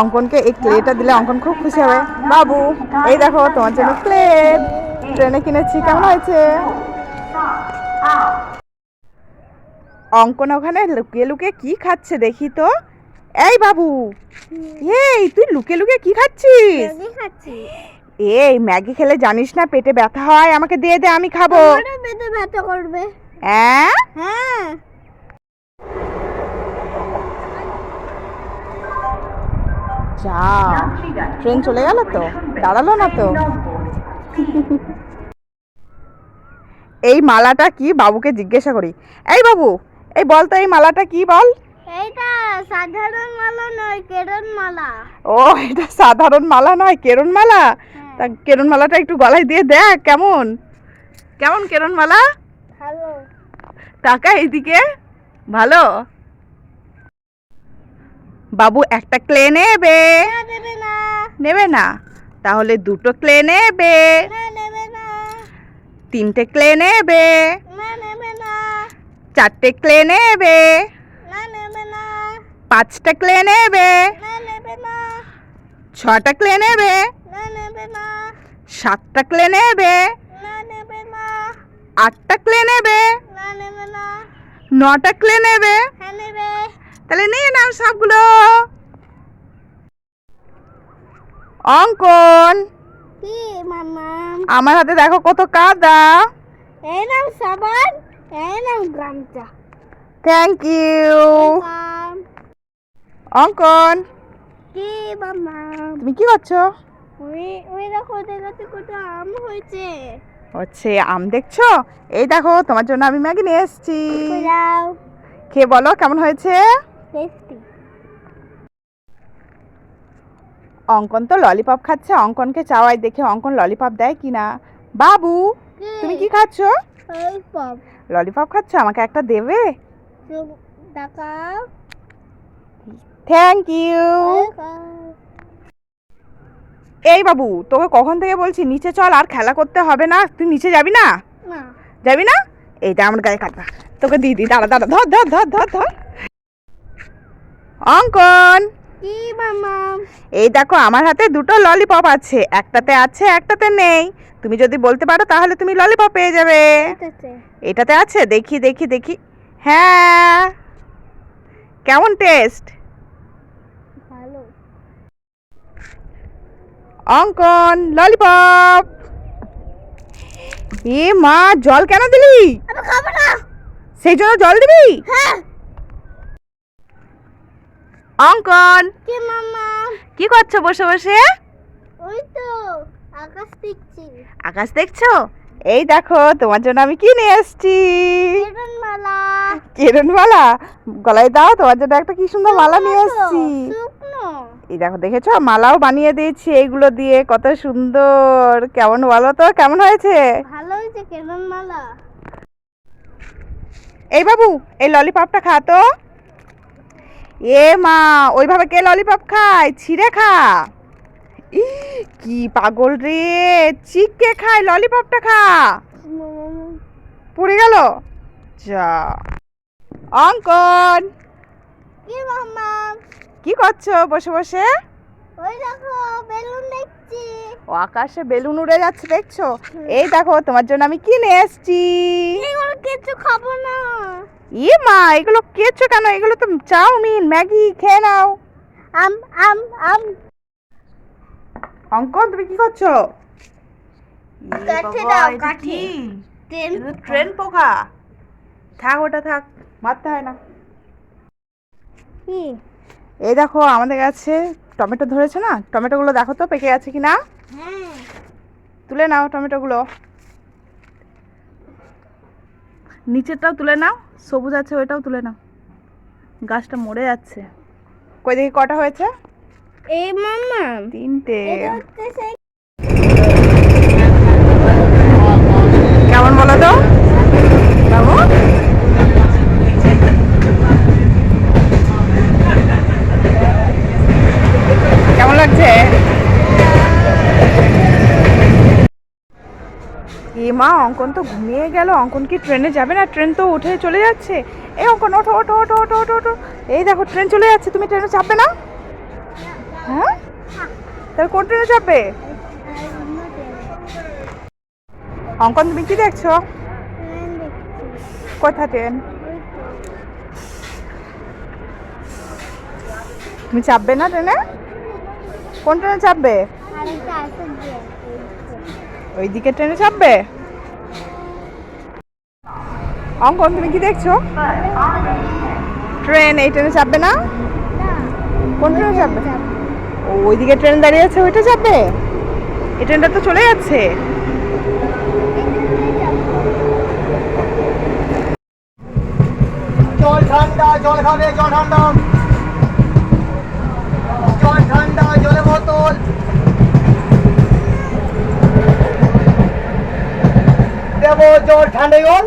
অঙ্কনকে এই ক্লেটা দিলে অঙ্কন খুব খুশি হবে। বাবু এই দেখো তোমার জন্য ক্লে ট্রেনে কিনেছি কেমন হয়েছে? অঙ্কন ওখানে লুকিয়ে লুকিয়ে কি খাচ্ছে দেখি তো। এই বাবু এই তুই লুকিয়ে লুকিয়ে কি খাচ্ছিস? এই ম্যাগি খেলে জানিস না পেটে ব্যথা হয় আমাকে দিয়ে দে আমি খাব। পেটে ব্যথা করবে। হ্যাঁ হ্যাঁ। যা ট্রেন চলে গেল তো? দাঁড়াল না তো? এই মালাটা কি? বাবুকে জিজ্ঞাসা করি। এই বাবু এই বল তো এই মালাটা কি বল? এইটা সাধারণ মালা নয় কেরন মালা। ও এটা সাধারণ মালা নয় কেরন মালা? হ্যাঁ। তা কেরন মালাটা একটু গলায় দিয়ে দেখ কেমন? কেমন কেরন মালা? ভালো। টাকা এইদিকে ভালো? বাবু একটা ক্লে নেবে। না নেবে না। তাহলে দুটো ক্লে নেবে। তিনটে ক্লে নেবে। চারটে ক্লে নেবে। পাঁচটা ক্লে নেবে। ছটা ক্লে নেবে। সাতটা ক্লে নেবে। আটটা ক্লে নেবে। নটা ক্লে হ্যাঁ নেবে। তাহলে নিয়ে নাও সবগুলো। অঙ্কন আমার হাতে দেখো কত কাদা। এই নাম সাবান এই নাম গামছা। Thank you. অঙ্কন কি মামা? তুমি কি করছ? ওই ওই দেখো কাছে কত আম হয়েছে। হচ্ছে আম দেখছ? এই দেখো তোমার জন্য আমি ম্যাগি নিয়ে এসেছি। খেয়ে বলো কেমন হয়েছে? টেস্টি অঙ্কন তো ললিপপ খাচ্ছে অঙ্কনকে চাওয়াই দেখে অঙ্কন ললিপপ দেয় কি না বাবু তুমি কি খাচ্ছো? ওই পপ ললিপপ খাচ্ছ? আমাকে একটা দেবে? থ্যাংক ইউ এই বাবু তোকে কখন থেকে বলছি নিচে চল আর খেলা করতে হবে না। তুই নিচে যাবি না? যাবি না? এইটা আমার গায়ে কাটা তোকে দিই দাঁড়া দাঁড়া ধর ধর ধর ধর ধর। অঙ্কন! কি মামা? এই দেখো আমার হাতে দুটো ললিপপ আছে। একটাতে আছে একটাতে নেই। তুমি যদি বলতে পারো তাহলে তুমি ললিপপ পেয়ে যাবে। এটাতে। আছে? দেখি দেখি দেখি। হ্যাঁ। কেমন টেস্ট ভালো। অঙ্কন ললিপপ এ মা জল কেন দিলি? আমি খাব না। সেই জন্য জল দিবি? হ্যাঁ। অঙ্কন! কি মামা? কি করছ বসে বসে? ওই তো আকাশ দেখছি। আকাশ দেখছ? এই দেখো তোমার জন্য আমি কি নিয়ে এসছি? কেরন মালা কিরণমালা গলায় দাও তোমার জন্য একটা কি সুন্দর মালা নিয়ে এসছি। এই দেখো দেখেছ? মালাও বানিয়ে দিয়েছি এইগুলো দিয়ে কত সুন্দর। কেমন বলো তো কেমন হয়েছে? ভালো হয়েছে কেরন মালা এই বাবু এই ললিপপটা খা তো। এ মা ওইভাবে কে ললিপপ খায়? ছিঁড়ে খা। কি পাগল রে। চিককে খায়? ললিপপটা খা। পড়ে গেল। যা। অঙ্কন। কি করছ? বসে বসে। ওই দেখো বেলুন দেখছি। ও আকাশে বেলুন উড়ে যাচ্ছে দেখছ? এই দেখো তোমার জন্য আমি কিনে এসছি। ই মা এগুলো কেছো কেন? এগুলো তো চাউমিন ম্যাগি খেয়ে নাও। আম আম আম। অঙ্কন তুমি কি করছ? কাঠি দাও, কাঠি। ট্রেন পোকা। থাক ওটা থাক মারতে হয় না। এই দেখো আমাদের কাছে টমেটো ধরেছে না? টমেটোগুলো দেখো তো পেকে গেছে কি না হ্যাঁ। তুলে নাও টমেটোগুলো। নিচেরটাও তুলে নাও সবুজ আছে ওইটাও তুলে নাও। গাছটা মরে যাচ্ছে। কই দেখি কটা হয়েছে? এই মাম্মা তিনটে। কেমন বলো তো বাবু কেমন লাগছে এ মা, অঙ্কন তো ঘুমিয়ে গেল। অঙ্কন কি ট্রেনে যাবে না? ট্রেন তো উঠে চলে যাচ্ছে। এই অঙ্কন, ওঠো ওঠো ওঠো ওঠো ওঠো ওঠো। এই দেখো, ট্রেন চলে যাচ্ছে। তুমি ট্রেনে চাপবে না? হ্যাঁ? তাহলে কোন ট্রেনে চাপবে? অঙ্কন, তুমি কি দেখছ? কোথা ট্রেন? তুমি চাপবে না ট্রেনে? কোন ট্রেনে চাপবে? ওই দিকে ট্রেনে চাপবে? অঙ্কন, তুমি কি দেখছ? ট্রেন, এই ট্রেনে চাপবে না? কোন ট্রেনে চাপবে? ওইদিকে ট্রেন দাঁড়িয়ে আছে, ওইটা চাপবে? এই ট্রেনটা তো চলে যাচ্ছে। জল ঠান্ডা, জল খাবে জল ঠান্ডা। জল ঠান্ডা জল